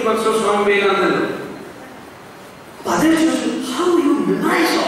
Deepak Swami Vedananda. But then how you nice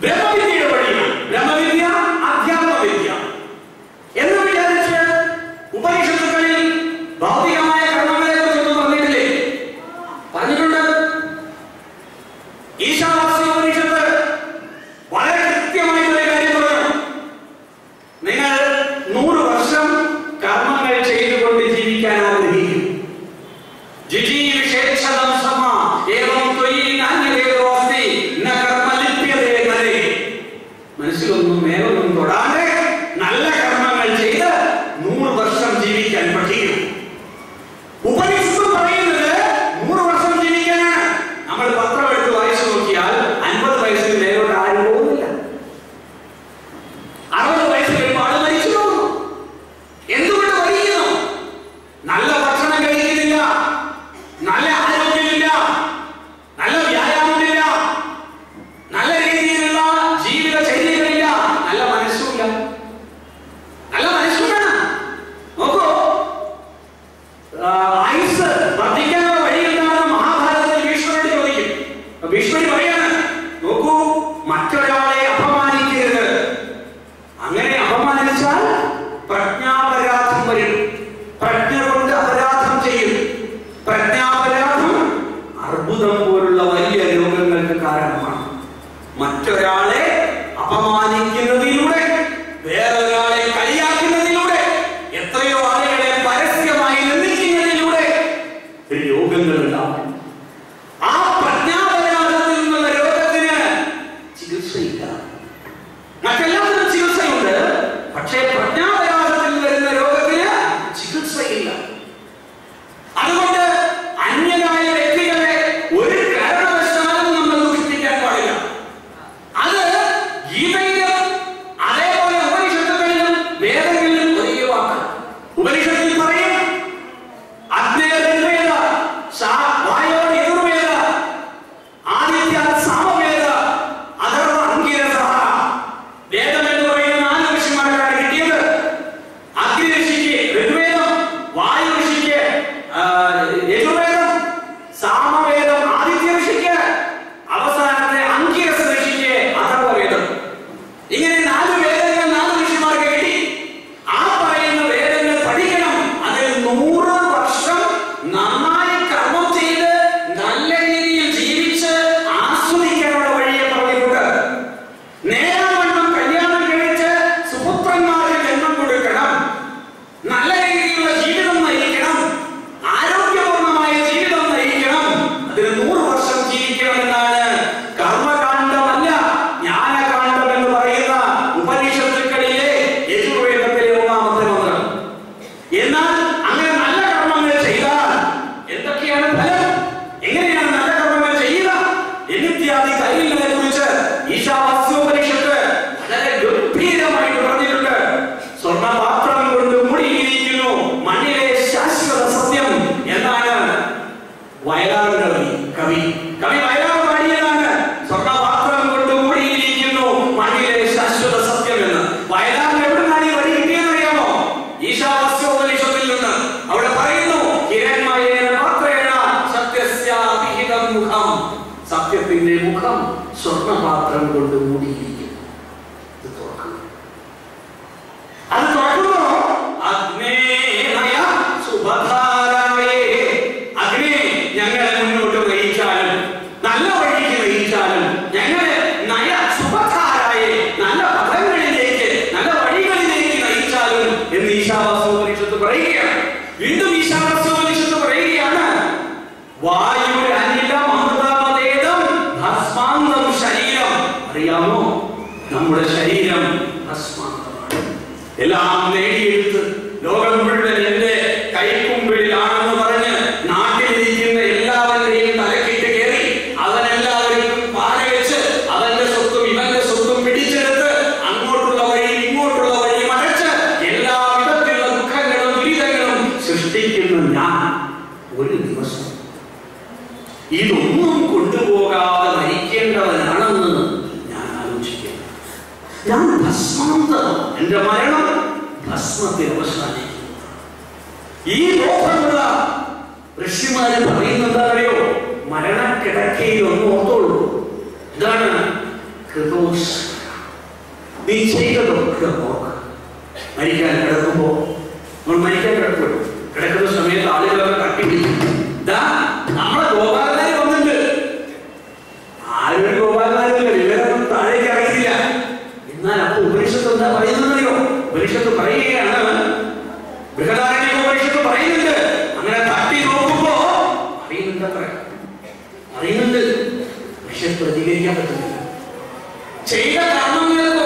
Verbo മുഖം സ്വർണപാത്രം കൊണ്ട് മൂടിയിരിക്കുന്നു. അറിയുന്നുണ്ട് പക്ഷെ പ്രതികരിക്കാൻ പറ്റുന്നില്ല. ചെയ്ത കർമ്മങ്ങൾക്ക്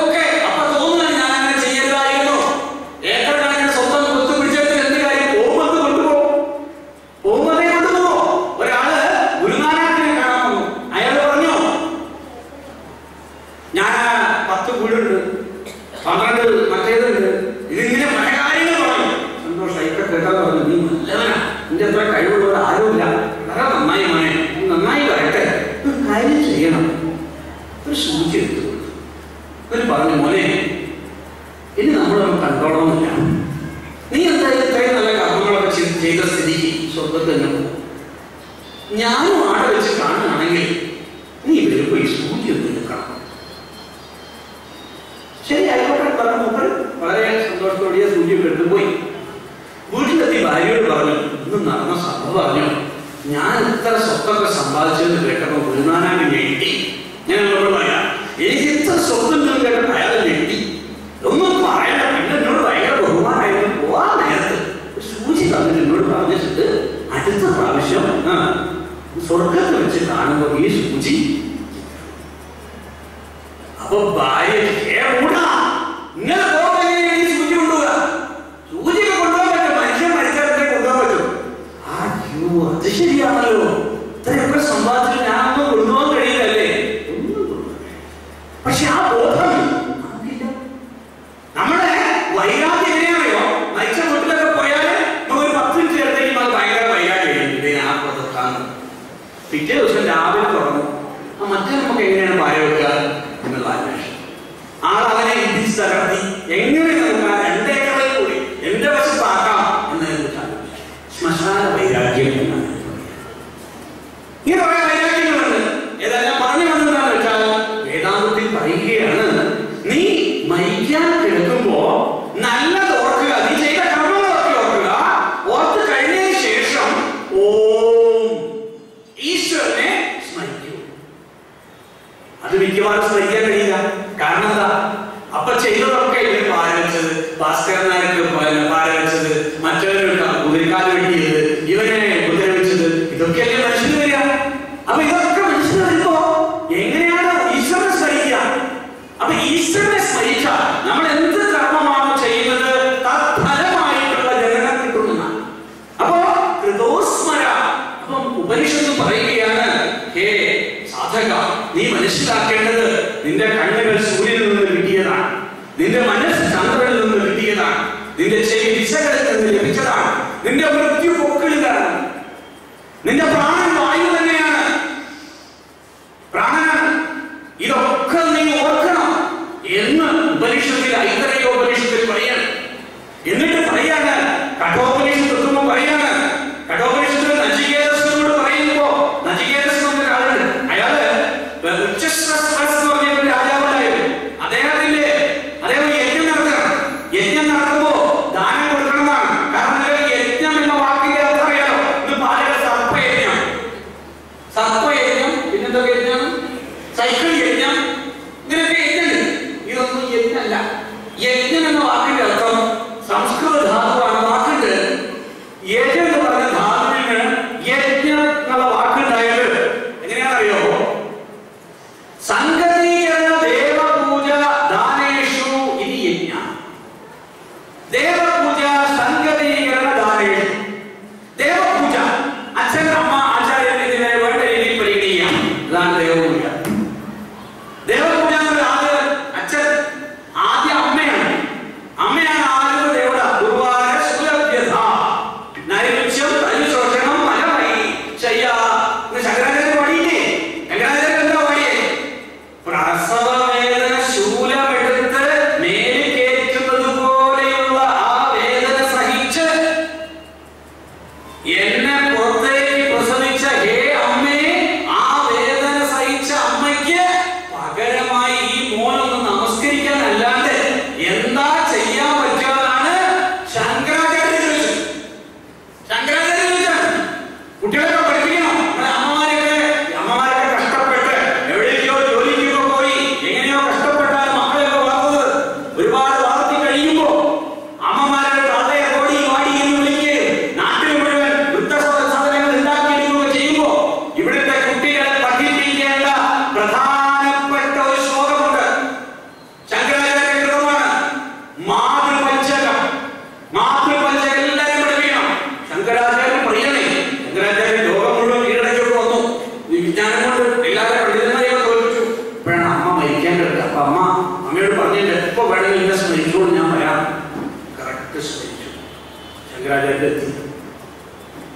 ഭാര്യയോട് പറഞ്ഞു ഇന്ന് നടന്ന സഭ പറഞ്ഞു? ഞാൻ ഇത്ര സ്വത്തൊക്കെ സമ്പാദിച്ചെന്ന് കേട്ടപ്പോ ഗുരുനാനാണ് ഞെട്ടി. ഞാൻ എന്നോട് പറയാം എനിക്ക് ഇത്ര സ്വപ്നം കേട്ട അയാൾ ഞെട്ടി. ഒന്നും പറയണ്ട പിന്നെ എന്നോട് ഭയങ്കര ബഹുമാനായിരുന്നു. പോവാൻ നേരത്ത്. സൂചി തന്നിട്ട് എന്നോട് പറഞ്ഞിട്ട് അടുത്ത പ്രാവശ്യം സ്വർഗത്തിൽ വെച്ച് കാണുമ്പോ ഈ സൂചി. അപ്പൊ ഭാര്യ സകലതി എങ്ങനെ ഉപനിഷത്ത് പറയുകയാണ് ഹേ സാധക നീ മനസ്സിലാക്കേണ്ടത് നിന്റെ കണ്ണുകൾ സൂര്യനിൽ നിന്ന് കിട്ടിയതാണ്. നിന്റെ മനസ്സ് ചന്ദ്രനിൽ നിന്ന് കിട്ടിയതാണ്. നിന്റെ ചെവി വിശകലത്തിൽ നിന്ന് ലഭിച്ചതാണ്. നിന്റെ മൃത്യു പൊക്കിളിലാണ് നിന്റെ പ്രാണ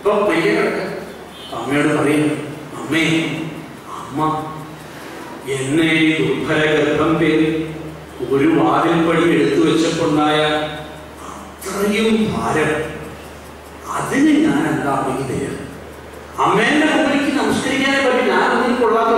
ഇപ്പൊ മരിക്കേണ്ടത് അമ്മയോട് പറയും അമ്മേ അമ്മ എന്നെ ദുർബല ഗർഭം പേര് ഒരു വാതിൽപ്പടി എടുത്തു വെച്ചപ്പോണ്ടായ അത്രയും ഭാരം. അതിന് ഞാൻ എന്താ അമ്മയ്ക്ക് തരാം? അമ്മേന്റെ മുമ്പിലേക്ക് നമസ്കരിക്കാനെ പറ്റി. ഞാൻ ഒന്നും കൊള്ളാത്ത